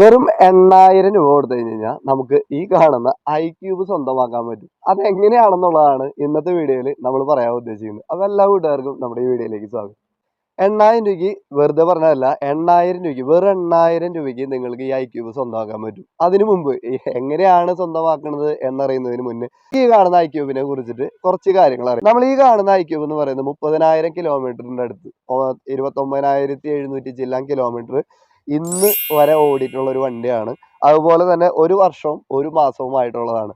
വെറും എണ്ണായിരം രൂപ കൊടുത്തു കഴിഞ്ഞ് കഴിഞ്ഞാൽ നമുക്ക് ഈ കാണുന്ന ഐ ക്യൂബ് സ്വന്തമാക്കാൻ പറ്റും. അത് അതെങ്ങനെയാണെന്നുള്ളതാണ് ഇന്നത്തെ വീഡിയോയിൽ നമ്മൾ പറയാൻ ഉദ്ദേശിക്കുന്നത്. അപ്പോൾ എല്ലാ കൂട്ടുകാർക്കും നമ്മുടെ ഈ വീഡിയോയിലേക്ക് സ്വാഗതം. എണ്ണായിരം രൂപയ്ക്ക് വെറുതെ പറഞ്ഞതല്ല എണ്ണായിരം രൂപയ്ക്ക് വെറും എണ്ണായിരം രൂപയ്ക്ക് നിങ്ങൾക്ക് ഈ ഐ ക്യൂബ് സ്വന്തമാക്കാൻ പറ്റും. അതിനു മുമ്പ് എങ്ങനെയാണ് സ്വന്തമാക്കുന്നത് എന്നറിയുന്നതിന് മുന്നേ ഈ കാണുന്ന ഐ ക്യൂബിനെ കുറിച്ചിട്ട് കുറച്ച് കാര്യങ്ങൾ അറിയാം. നമ്മൾ ഈ കാണുന്ന ഐ ക്യൂബ് എന്ന് പറയുന്നത് മുപ്പതിനായിരം കിലോമീറ്ററിന്റെ അടുത്ത് ഇരുപത്തൊമ്പതിനായിരത്തി എഴുന്നൂറ്റി ചില്ലാം കിലോമീറ്റർ ഇന്ന് വരെ ഓടിയിട്ടുള്ള ഒരു വണ്ടിയാണ്. അതുപോലെ തന്നെ ഒരു വർഷവും ഒരു മാസവും ആയിട്ടുള്ളതാണ്.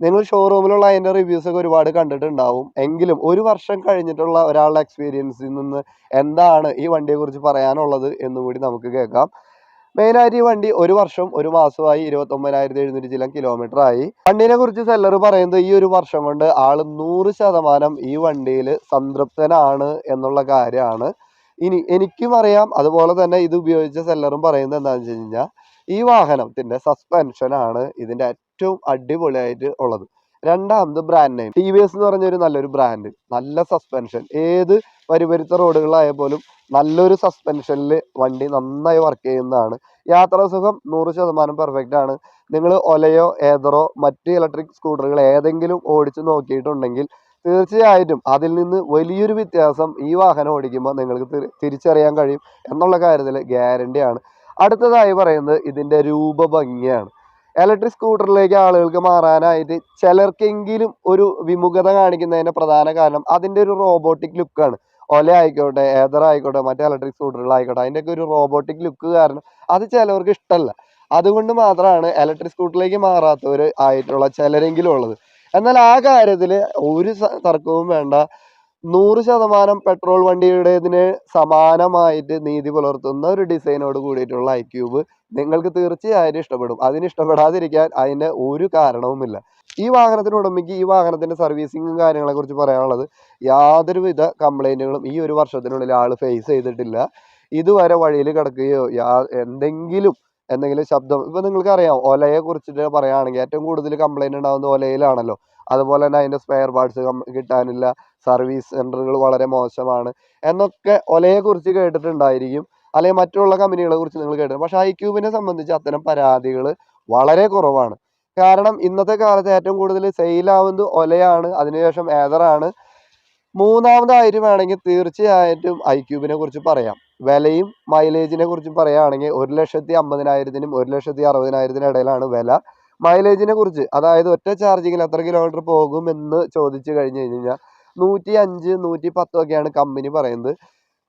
നിങ്ങൾ ഷോറൂമിലുള്ള അതിന്റെ റിവ്യൂസ് ഒക്കെ ഒരുപാട് കണ്ടിട്ടുണ്ടാവും. എങ്കിലും ഒരു വർഷം കഴിഞ്ഞിട്ടുള്ള ഒരാളുടെ എക്സ്പീരിയൻസിൽ നിന്ന് എന്താണ് ഈ വണ്ടിയെക്കുറിച്ച് പറയാനുള്ളത് എന്നും കൂടി നമുക്ക് കേൾക്കാം. മെയിനായിട്ട് ഈ വണ്ടി ഒരു വർഷം ഒരു മാസമായി ഇരുപത്തൊമ്പതിനായിരത്തി എഴുന്നൂറ്റി ചില കിലോമീറ്റർ ആയി. വണ്ടിനെ കുറിച്ച് സെല്ലർ പറയുന്നത് ഈ ഒരു വർഷം കൊണ്ട് ആൾ നൂറ് ശതമാനം ഈ വണ്ടിയിൽ സംതൃപ്തനാണ് എന്നുള്ള കാര്യമാണ്. ഇനി എനിക്ക് പറയാം അതുപോലെ തന്നെ ഇത് ഉപയോഗിച്ച സെല്ലറും പറയുന്നത് എന്താണെന്ന് വെച്ച് കഴിഞ്ഞാൽ ഈ വാഹനത്തിന്റെ സസ്പെൻഷൻ ആണ് ഇതിന്റെ ഏറ്റവും അടിപൊളിയായിട്ട് ഉള്ളത്. രണ്ടാമത് brand name T V S എന്ന് പറഞ്ഞൊരു നല്ലൊരു ബ്രാൻഡ് നല്ല സസ്പെൻഷൻ ഏത് പരിപരുത്ത റോഡുകളായ പോലും നല്ലൊരു സസ്പെൻഷനിൽ വണ്ടി നന്നായി വർക്ക് ചെയ്യുന്നതാണ്. യാത്രാ സുഖം നൂറ് ശതമാനം പെർഫെക്റ്റ് ആണ്. നിങ്ങൾ ഒലയോ ഏതറോ മറ്റ് ഇലക്ട്രിക് സ്കൂട്ടറുകൾ ഏതെങ്കിലും ഓടിച്ച് നോക്കിയിട്ടുണ്ടെങ്കിൽ തീർച്ചയായിട്ടും അതിൽ നിന്ന് വലിയൊരു വ്യത്യാസം ഈ വാഹനം ഓടിക്കുമ്പോൾ നിങ്ങൾക്ക് തിരിച്ചറിയാൻ കഴിയും എന്നുള്ള കാര്യത്തിൽ ഗ്യാരണ്ടിയാണ് അടുത്തതായി പറയുന്നത് ഇതിന്റെ രൂപഭംഗിയാണ്. ഇലക്ട്രിക് സ്കൂട്ടറിലേക്ക് ആളുകൾക്ക് മാറാനായിട്ട് ചിലർക്കെങ്കിലും ഒരു വിമുഖത കാണിക്കുന്നതിന്റെ പ്രധാന കാരണം അതിന്റെ ഒരു റോബോട്ടിക് ലുക്കാണ് ഒല ആയിക്കോട്ടെ ഏതർ ആയിക്കോട്ടെ മറ്റേ ഇലക്ട്രിക് സ്കൂട്ടറുകളായിക്കോട്ടെ അതിന്റെയൊക്കെ ഒരു റോബോട്ടിക് ലുക്ക് കാരണം അത് ചിലവർക്ക് ഇഷ്ടമല്ല അതുകൊണ്ട് മാത്രമാണ് ഇലക്ട്രിക് സ്കൂട്ടറിലേക്ക് മാറാത്തവർ ആയിട്ടുള്ള ചിലരെങ്കിലും ഉള്ളത്. എന്നാൽ ആ കാര്യത്തിൽ ഒരു തർക്കവും വേണ്ട. നൂറ് ശതമാനം പെട്രോൾ വണ്ടിയുടേതിന് സമാനമായിട്ട് നീതി പുലർത്തുന്ന ഒരു ഡിസൈനോട് കൂടിയിട്ടുള്ള ഐ ക്യൂബ് നിങ്ങൾക്ക് തീർച്ചയായും ഇഷ്ടപ്പെടും. അതിന് ഇഷ്ടപ്പെടാതിരിക്കാൻ അതിന് ഒരു കാരണവുമില്ല. ഈ വാഹനത്തിന് ഉടമയ്ക്ക് ഈ വാഹനത്തിന്റെ സർവീസിങ്ങും കാര്യങ്ങളെക്കുറിച്ച് പറയാനുള്ളത് യാതൊരുവിധ കംപ്ലൈന്റുകളും ഈ ഒരു വർഷത്തിനുള്ളിൽ ആൾ ഫേസ് ചെയ്തിട്ടില്ല. ഇതുവരെ വഴിയിൽ കിടക്കുകയോ എന്തെങ്കിലും എന്തെങ്കിലും ശബ്ദം. ഇപ്പൊ നിങ്ങൾക്ക് അറിയാം ഒലയെ കുറിച്ചിട്ട് പറയുകയാണെങ്കിൽ ഏറ്റവും കൂടുതൽ കംപ്ലൈന്റ് ഉണ്ടാകുന്നത് ഒലയിലാണല്ലോ. അതുപോലെ തന്നെ അതിന്റെ സ്പെയർ പാർട്സ് കിട്ടാനില്ല സർവീസ് സെന്ററുകൾ വളരെ മോശമാണ് എന്നൊക്കെ ഒലയെ കുറിച്ച് കേട്ടിട്ടുണ്ടായിരിക്കും. അല്ലെങ്കിൽ മറ്റുള്ള കമ്പനികളെ കുറിച്ച് നിങ്ങൾ കേട്ടിട്ടുണ്ട്. പക്ഷേ ഐക്യൂബിനെ സംബന്ധിച്ച് അത്തരം പരാതികൾ വളരെ കുറവാണ്. കാരണം ഇന്നത്തെ കാലത്ത് ഏറ്റവും കൂടുതൽ സെയിലാവുന്നത് ഒലയാണ് അതിനുശേഷം ഏതറാണ് മൂന്നാമതായിട്ട് വേണമെങ്കിൽ തീർച്ചയായിട്ടും ഐക്യൂബിനെ കുറിച്ച് പറയാം. വിലയും മൈലേജിനെ കുറിച്ചും പറയുകയാണെങ്കിൽ ഒരു ലക്ഷത്തി അമ്പതിനായിരത്തിനും ഒരു ലക്ഷത്തി അറുപതിനായിരത്തിനും ഇടയിലാണ് വില. മൈലേജിനെ കുറിച്ച് അതായത് ഒറ്റ ചാർജിങ്ങിൽ എത്ര കിലോമീറ്റർ പോകുമെന്ന് ചോദിച്ചു കഴിഞ്ഞു കഴിഞ്ഞാൽ നൂറ്റി അഞ്ച് നൂറ്റി പത്തൊക്കെയാണ് കമ്പനി പറയുന്നത്.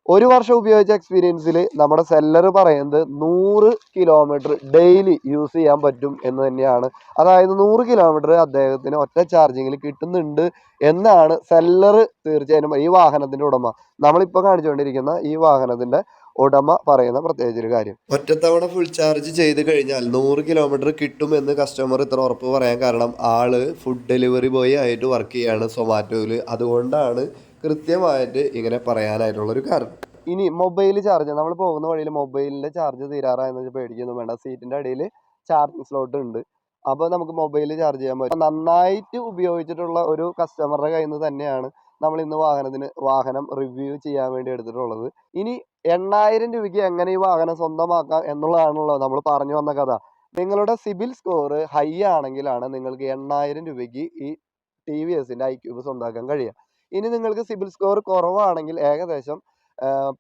ഒരു വർഷം ഉപയോഗിച്ച എക്സ്പീരിയൻസിൽ നമ്മുടെ സെല്ലർ പറയുന്നത് നൂറ് കിലോമീറ്റർ ഡെയിലി യൂസ് ചെയ്യാൻ പറ്റും എന്ന് തന്നെയാണ്. അതായത് നൂറ് കിലോമീറ്റർ അദ്ദേഹത്തിന് ഒറ്റ ചാർജിങ്ങിൽ കിട്ടുന്നുണ്ട് എന്നാണ് സെല്ലർ തീർച്ചയായും ഈ വാഹനത്തിന്റെ ഉടമ നമ്മളിപ്പോൾ കാണിച്ചുകൊണ്ടിരിക്കുന്ന ഈ വാഹനത്തിന്റെ ഉടമ പറയുന്ന പ്രത്യേകിച്ചൊരു കാര്യം. ഒറ്റത്തവണ ഫുൾ ചാർജ് ചെയ്ത് കഴിഞ്ഞാൽ നൂറ് കിലോമീറ്റർ കിട്ടും എന്ന് കസ്റ്റമർ ഇത്ര ഉറപ്പ് പറയാൻ കാരണം ആൾ ഫുഡ് ഡെലിവറി ബോയ് ആയിട്ട് വർക്ക് ചെയ്യാണ് സൊമാറ്റോയിൽ അതുകൊണ്ടാണ് കൃത്യമായിട്ട് ഇങ്ങനെ പറയാനായിട്ടുള്ളൊരു കാരണം. ഇനി മൊബൈൽ ചാർജ് നമ്മൾ പോകുന്ന വഴിയിൽ മൊബൈലിന്റെ ചാർജ് തീരാറായെന്ന് പേടിക്കൊന്നും വേണ്ട. സീറ്റിന്റെ അടിയിൽ ചാർജിങ് സ്ലോട്ട് ഉണ്ട്. അപ്പോൾ നമുക്ക് മൊബൈൽ ചാർജ് ചെയ്യാൻ പറ്റും. നന്നായിട്ട് ഉപയോഗിച്ചിട്ടുള്ള ഒരു കസ്റ്റമറുടെ കയ്യിൽ നിന്ന് തന്നെയാണ് നമ്മൾ ഇന്ന് വാഹനത്തിന് വാഹനം റിവ്യൂ ചെയ്യാൻ വേണ്ടി എടുത്തിട്ടുള്ളത്. ഇനി എണ്ണായിരം രൂപയ്ക്ക് എങ്ങനെ ഈ വാഹനം സ്വന്തമാക്കാം എന്നുള്ളതാണല്ലോ നമ്മൾ പറഞ്ഞു വന്ന കഥ. നിങ്ങളുടെ സിബിൽ സ്കോർ ഹൈ ആണെങ്കിലാണ് നിങ്ങൾക്ക് എണ്ണായിരം രൂപയ്ക്ക് ഈ ടി വി എസിന്റെ ഐ ക്യൂബ് സ്വന്തമാക്കാൻ കഴിയുക. ഇനി നിങ്ങൾക്ക് സിബിൽ സ്കോർ കുറവാണെങ്കിൽ ഏകദേശം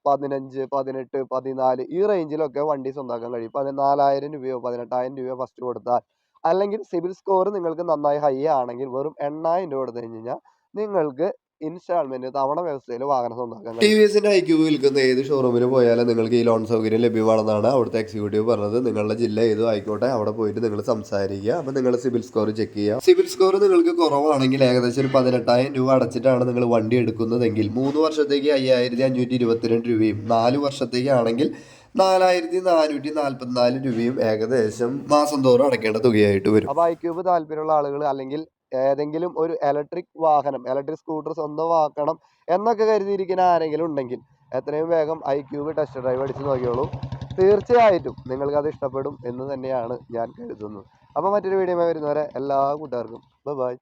പതിനഞ്ച് പതിനെട്ട് പതിനാല് ഈ റേഞ്ചിലൊക്കെ വണ്ടി സ്വന്തമാക്കാൻ കഴിയും. പതിനാലായിരം രൂപയോ പതിനെട്ടായിരം രൂപയോ ഫസ്റ്റ് കൊടുത്താൽ. അല്ലെങ്കിൽ സിബിൽ സ്കോർ നിങ്ങൾക്ക് നന്നായി ഹൈ ആണെങ്കിൽ വെറും എണ്ണായിരം രൂപ കൊടുത്തു കഴിഞ്ഞ് കഴിഞ്ഞാൽ നിങ്ങൾക്ക് ഇൻസ്റ്റാൾമെന്റ് തവണ വ്യവസ്ഥയിൽ വാഹനം സ്വന്തമാക്കാൻ ടി വി എസിന്റെ ഐ ക്യൂ വിൽക്കുന്ന ഏത് ഷോറൂമിൽ പോയാലും നിങ്ങൾക്ക് ഈ ലോൺ സൗകര്യം ലഭ്യമാണെന്നാണ് അവിടുത്തെ എക്സിക്യൂട്ടീവ് പറഞ്ഞത്. നിങ്ങളുടെ ജില്ല ഏതോ ആയിക്കോട്ടെ അവിടെ പോയിട്ട് നിങ്ങൾ സംസാരിക്കുക. അപ്പൊ നിങ്ങൾ സിബിൽ സ്കോർ ചെക്ക് ചെയ്യുക. സിബിൽ സ്കോർ നിങ്ങൾക്ക് കുറവാണെങ്കിൽ ഏകദേശം ഒരു പതിനെട്ടായിരം രൂപ അടച്ചിട്ടാണ് നിങ്ങൾ വണ്ടി എടുക്കുന്നതെങ്കിൽ മൂന്ന് വർഷത്തേക്ക് അയ്യായിരത്തി അഞ്ഞൂറ്റി ഇരുപത്തിരണ്ട് രൂപയും നാല് വർഷത്തേക്കാണെങ്കിൽ നാലായിരത്തി നാനൂറ്റി നാല്പത്തിനാല് രൂപയും ഏകദേശം മാസം തോറും അടയ്ക്കേണ്ട തുകയായിട്ട് വരും. അപ്പോൾ ഐക്യൂബ് ക്യൂബ് താല്പര്യമുള്ള ആളുകൾ അല്ലെങ്കിൽ ഏതെങ്കിലും ഒരു ഇലക്ട്രിക് വാഹനം ഇലക്ട്രിക് സ്കൂട്ടർ സ്വന്തമാക്കണം എന്നൊക്കെ കരുതിയിരിക്കുന്ന ആരെങ്കിലും ഉണ്ടെങ്കിൽ എത്രയും വേഗം ഐ ക്യൂബ് ടെസ്റ്റ് ഡ്രൈവ് അടിച്ച് നോക്കിയോളൂ തീർച്ചയായിട്ടും നിങ്ങൾക്ക് അത് ഇഷ്ടപ്പെടും എന്ന് തന്നെയാണ് ഞാൻ കരുതുന്നത്. അപ്പോൾ മറ്റൊരു വീഡിയോ വരുന്നവരെ എല്ലാ കൂട്ടുകാർക്കും ബൈ